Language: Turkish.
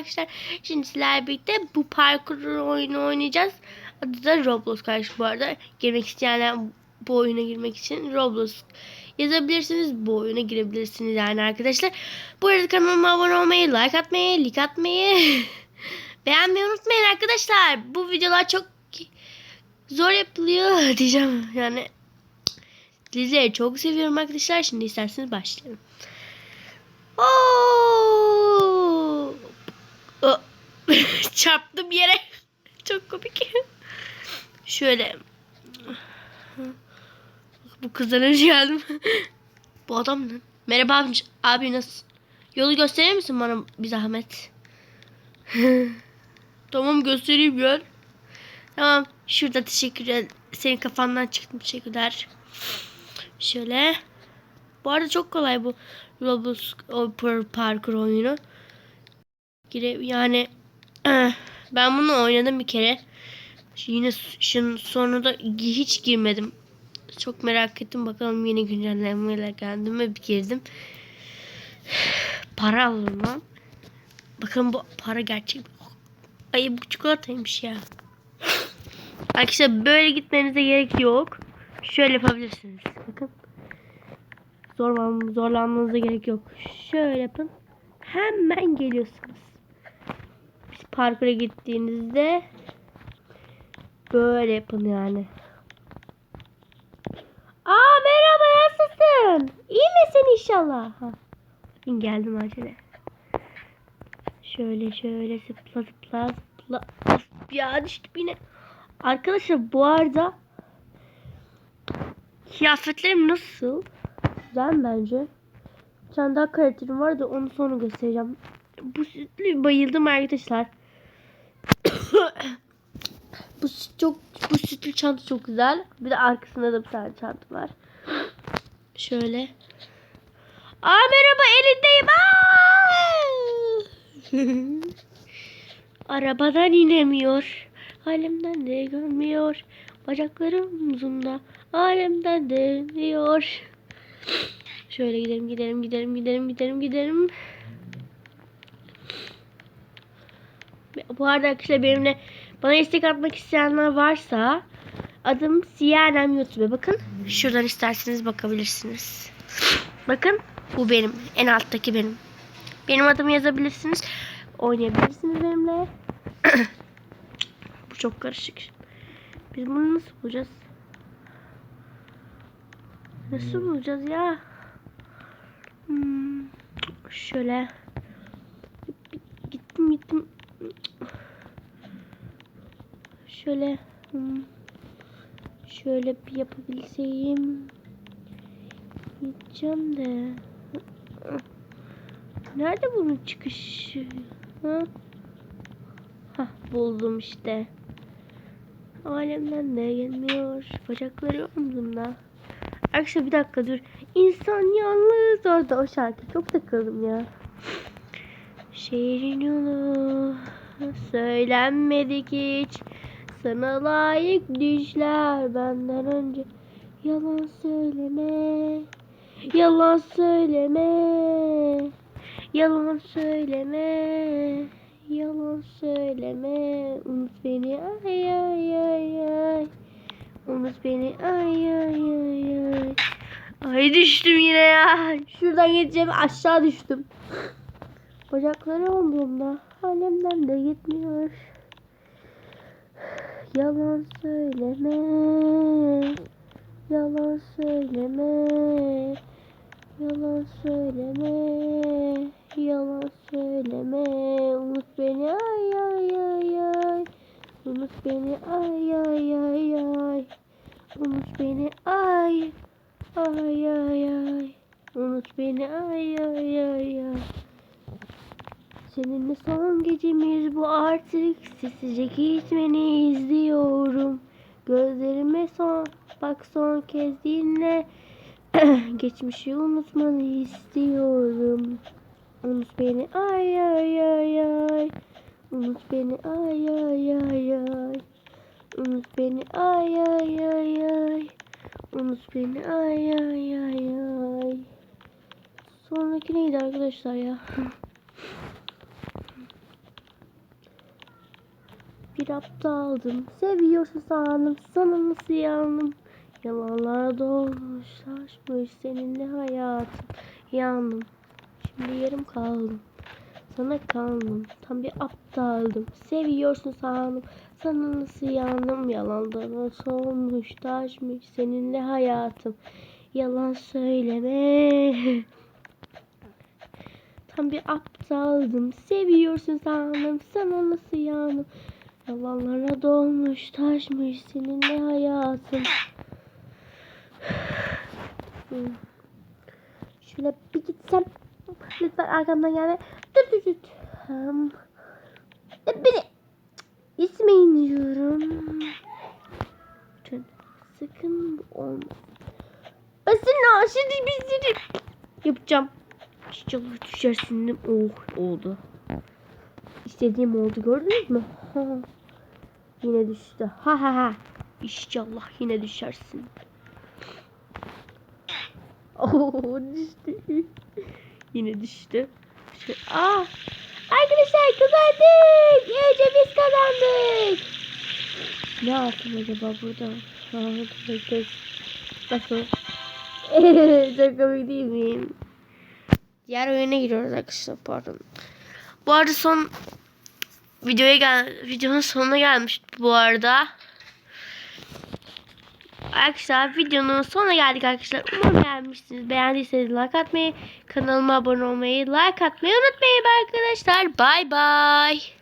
arkadaşlar. Şimdi sizlerle birlikte bu parkur oyunu oynayacağız. Adı da Roblox karşı bu arada. Girmek isteyenler bu oyuna girmek için Roblox yazabilirsiniz. Bu oyuna girebilirsiniz yani arkadaşlar. Bu arada kanalıma abone olmayı, like atmayı, like atmayı beğenmeyi unutmayın arkadaşlar. Bu videolar çok zor yapılıyor diyeceğim. Yani Sizleri çok seviyorum arkadaşlar. Şimdi isterseniz başlayalım. Oo! Çarptım yere. Çok komik. Şöyle. Bu kızdan önce geldim. Bu adam ne? Merhaba abi, abi nasıl? Yolu gösterir misin bana bir zahmet? tamam göstereyim gör. Tamam. Şurada teşekkür ederim. Senin kafandan çıktım. Teşekkürler. Şöyle. Bu arada çok kolay bu Roblox parkur oyunu. Gire yani eh, ben bunu oynadım bir kere. Yine s- şunun sonunda gi- hiç girmedim. Çok merak ettim. Bakalım yeni güncellemeler geldi mi bir girdim. Para aldım lan. Bakın bu para gerçek. Ay bu çikolataymış ya. Arkadaşlar böyle gitmenize gerek yok. Şöyle yapabilirsiniz. Bakın. Zorlan, zorlanmanıza gerek yok. Şöyle yapın. Hemen geliyorsunuz. Parkura gittiğinizde böyle yapın yani. Aa merhaba nasılsın? İyi misin inşallah? Ha. Geldim acele. Şöyle şöyle zıpla zıpla zıpla. Of ya düştüm yine. Arkadaşlar bu arada kıyafetlerim nasıl? Güzel bence. Bir tane daha karakterim var da onu sonra göstereceğim. Bu sütlü bayıldım arkadaşlar. Bu çok bu sütlü çanta çok güzel. Bir de arkasında da bir tane çanta var. Şöyle. Aa merhaba elindeyim. Aa! Arabadan inemiyor. Halimden de görmüyor. Bacaklarım uzunda. Alemden de diyor. Şöyle gidelim gidelim gidelim gidelim gidelim gidelim. Bu arada arkadaşlar benimle bana istek atmak isteyenler varsa adım Siyanem YouTube. Bakın şuradan isterseniz bakabilirsiniz. Bakın bu benim. En alttaki benim. Benim adımı yazabilirsiniz. Oynayabilirsiniz benimle. bu çok karışık. Biz bunu nasıl bulacağız? Nasıl bulacağız ya? Hmm, şöyle. Gittim gittim. Şöyle. hmm, Şöyle bir yapabilseyim. Gideceğim de. Nerede bunun çıkışı? Ha? Hah buldum işte. Alemden de gelmiyor. Bacakları omzumda. Arkadaşlar bir dakika dur. İnsan yalnız orada o şarkı. Çok takıldım ya. Şehrin yolu söylenmedik hiç. Sana layık düşler benden önce. Yalan söyleme. Yalan söyleme. Yalan söyleme. Yalan söyleme. Unut beni ay ay ay ay. Unut beni ay ay ay ay. Ay düştüm yine ya. Şuradan geçeceğim aşağı düştüm. Bacakları omzumda. Halimden de gitmiyor. Yalan söyleme. Yalan söyleme. Yalan söyleme. Yalan söyleme. Unut beni ay ay ay ay. Unut beni ay ay ay ay. Unut beni ay. Ay ay ay. Unut beni ay ay ay ay. Seninle son gecemiz bu artık. Sessizce gitmeni izliyorum. Gözlerime son Bak son kez dinle. Geçmişi unutmanı istiyorum. Unut beni ay ay ay ay. Unut beni ay ay ay ay. Unut beni ay ay ay ay. Unut beni ay ay ay ay. Sonraki neydi arkadaşlar ya? bir aptaldım. Seviyorsun sandım. Sana nasıl yandım. Yalanlar dolmuş. Taşmış seninle hayatım. Yandım. Şimdi yarım kaldım. Sana kaldım. Tam bir aptaldım. Seviyorsun sandım. Sana nasıl yandım. Yalanlar solmuş. Taşmış seninle hayatım. Yalan söyleme. Tam bir aptaldım. Seviyorsun sandım. Sana nasıl yandım. Yalanlara dolmuş. Taşmış seninle hayatım. Şöyle bir gitsem. Lütfen arkamdan gelme. Dur dur dur. E, Beni İsmeyin diyorum. Lütfen sakın olma. Ben senin aşırı bir yapacağım. İnşallah düşersin. Oh oldu. İstediğim oldu gördünüz mü? Ha. Yine düştü. Ha ha ha. İnşallah yine düşersin. Oh düştü. yine düştü. Şu, aa, arkadaşlar kazandık. Önce biz kazandık. Ne yaptım acaba burada? Ha, bakacağız. Nasıl? Çok komik değil miyim? Diğer oyuna giriyoruz arkadaşlar pardon. Bu arada son videoya gel videonun sonuna gelmiş bu arada. Arkadaşlar videonun sonuna geldik arkadaşlar. Umarım beğenmişsiniz. Beğendiyseniz like atmayı, kanalıma abone olmayı, like atmayı unutmayın arkadaşlar. Bay bay.